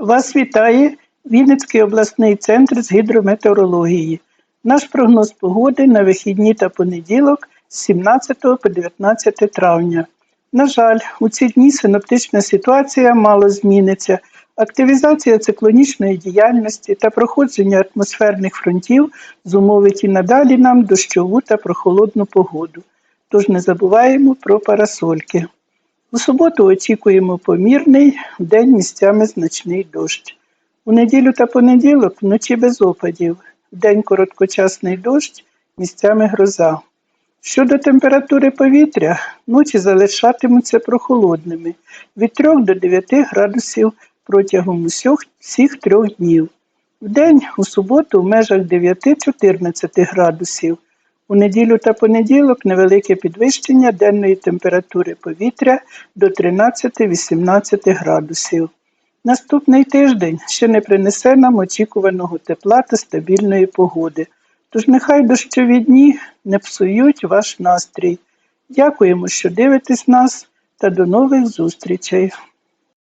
Вас вітає Вінницький обласний центр з гідрометеорології. Наш прогноз погоди на вихідні та понеділок з 17 по 19 травня. На жаль, у ці дні синоптична ситуація мало зміниться. Активізація циклонічної діяльності та проходження атмосферних фронтів зумовить і надалі нам дощову та прохолодну погоду. Тож не забуваємо про парасольки. У суботу очікуємо помірний, вдень місцями значний дощ. У неділю та понеділок вночі без опадів, вдень короткочасний дощ, місцями гроза. Щодо температури повітря, ночі залишатимуться прохолодними від 3 до 9 градусів протягом усіх, всіх трьох днів. Вдень у суботу в межах 9-14 градусів. У неділю та понеділок невелике підвищення денної температури повітря до 13-18 градусів. Наступний тиждень ще не принесе нам очікуваного тепла та стабільної погоди. Тож нехай дощові дні не псують ваш настрій. Дякуємо, що дивитесь нас та до нових зустрічей.